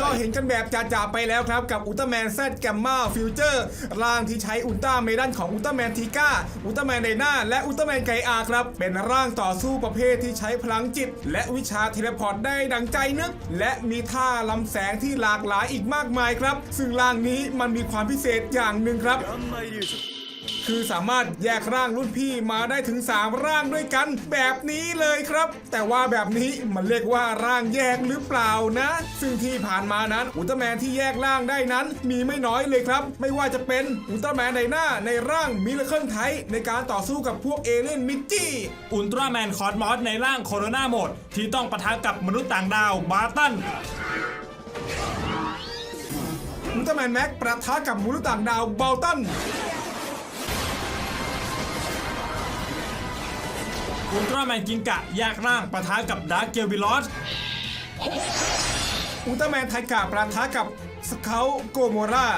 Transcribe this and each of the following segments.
ก็เห็นกันแบบจ่าๆไปแล้วครับ กับอุลตร้าแมนแซดแกมมาฟิวเจอร์ร่างที่ใช้อุลตร้าเมดันของอุลตร้าแมนทีก้าอุลตร้าแมนไดนาและอุลตร้าแมนไกอาครับ เป็นร่างต่อสู้ประเภทที่ใช้พลังจิต และวิชาเทเลพอร์ตได้ดังใจนึก และมีท่าลำแสงที่หลากหลายอีกมากมายครับ ซึ่งร่างนี้มันมีความพิเศษอย่างหนึ่งครับ คือสามารถแยกร่างรุ่นพี่มาได้ถึง 3 ร่างด้วยกันแบบนี้เลยครับ แต่ว่าแบบนี้มันเรียกว่าร่างแยกหรือเปล่านะ ซึ่งที่ผ่านมานั้นอุลตร้าแมนที่แยกร่างได้นั้น มีไม่น้อยเลยครับ ไม่ว่าจะเป็นอุลตร้าแมนในหน้าในร่างมิราเคิลไทยในการต่อสู้กับพวกเอเลนมิกกี้อุลตร้าแมนคอสมอสในร่างโคโรนาโหมดที่ต้องปะทะกับมนุษย์ต่างดาวบาตันอุลตร้าแมนแม็กประทะกับมนุษย์ต่างดาวบาตัน อุลตร้าแมนกิงกะแยกร่างปะทะกับดาร์เกลบิลอสอุลตร้าแมนไทกาประทะกับสเคาโกโมรา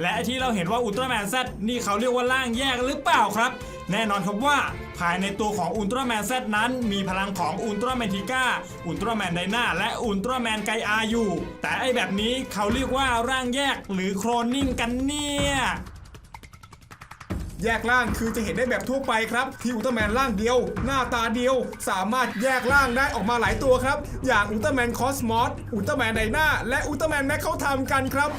และที่เราเห็นว่าอุลตร้าแมน Z นี่เขาเรียกว่าร่างแยกหรือเปล่าครับ แน่นอนครับว่าภายในตัวของอุลตร้าแมน Z นั้น มีพลังของอุลตร้าแมนทิก้า อุลตร้าแมนไดนาและอุลตร้าแมนไกอาอยู่ แต่ไอแบบนี้เขาเรียกว่าร่างแยกหรือโครนนิ่งกันเนี่ย แยกร่างคือจะเห็นได้แบบทั่วไปครับ ที่อุลตร้าแมนร่างเดียว หน้าตาเดียว สามารถแยกร่างได้ออกมาหลายตัวครับ อย่างอุลตร้าแมนคอสมอสอุลตร้าแมนไดนาและอุลตร้าแมนแม็กเขาทำกันครับ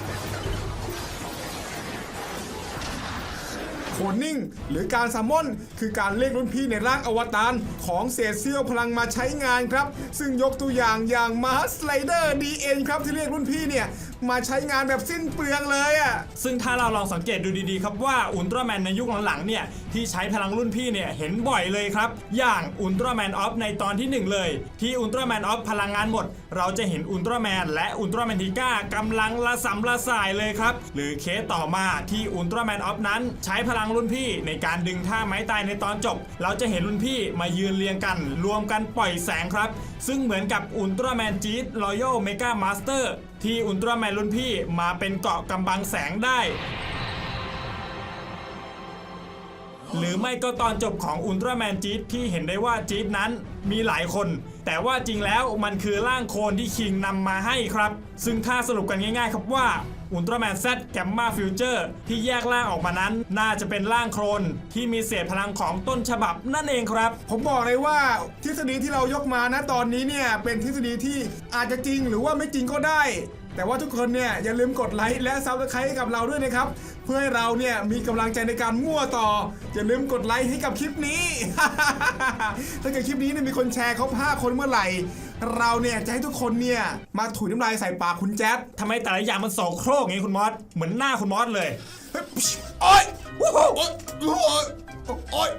โคนิ่ง หรือการซัมมอน คือการเรียกรุ่นพี่ในร่างอวตารของเศษเสี้ยวพลังมาใช้งานครับ ซึ่งยกตัวอย่างอย่างมาสไลเดอร์ดีเอ็นครับที่เรียกรุ่นพี่เนี่ยมาใช้งานแบบสิ้นเปลืองเลยอะ่ะ ซึ่งถ้าเราลองสังเกตดูดีๆครับว่าอุลตร้าแมนในยุคหลังๆเนี่ยที่ใช้พลังรุ่นพี่เนี่ยเห็นบ่อยเลยครับ อย่างอุลตร้าแมนออฟในตอนที่ 1 เลย ที่อุลตร้าแมนออฟพลังงานหมด เราจะเห็นอุลตร้าแมนและอุลตร้าแมนทิก้ากำลังละสำละสายเลยครับ หรือเคสต่อมาที่อุลตร้าแมนออฟนั้นใช้พลังรุ่นพี่ในการดึงท่าไม้ตายในตอนจบ เราจะเห็นรุ่นพี่มายืนเรียงกัน รวมกันปล่อยแสงครับ ซึ่งเหมือนกับอุลตร้าแมนจีตรอยัลเมกามาสเตอร์ที่อุลตร้าแมนรุ่นพี่มาเป็นเกาะกำบังแสงได้ หรือไม่ก็ตอนจบของอุลตร้าแมนจี๊ดที่เห็นได้ว่าจี๊ดนั้นมีหลายคน แต่ว่าจริงแล้วมันคือร่างโคลนที่คิงนำมาให้ครับ ซึ่งถ้าสรุปกันง่ายๆครับว่าอุลตร้าแมนแซดแกมมาฟิวเจอร์ที่แยกร่างออกมานั้น น่าจะเป็นร่างโคลนที่มีเศษพลังของต้นฉบับนั่นเองครับ ผมบอกเลยว่าทฤษฎีที่เรายกมานะตอนนี้เนี่ยเป็นทฤษฎีที่อาจจะจริงหรือว่าไม่จริงก็ได้ แต่ว่าทุกคนเนี่ยอย่าลืมกดไลค์และซับสไครต์กับเราด้วยนะครับ เพื่อให้เราเนี่ยมีกำลังใจในการมั่วต่อ อย่าลืมกดไลค์ให้กับคลิปนี้ ถ้าเกิดคลิปนี้เนี่ยมีคนแชร์เครบาคนเมื่อไหร่ เราเนี่ยจะให้ทุกคนเนี่ยมาถุยน้ำลายใส่ปากคุณแจ๊ดทำไมแต่ละอย่างมันสองโครกอย่างนี้คุณมอสเหมือนหน้าคุณมอสเลยโอ๊ยโอ๊ยโอ๊ย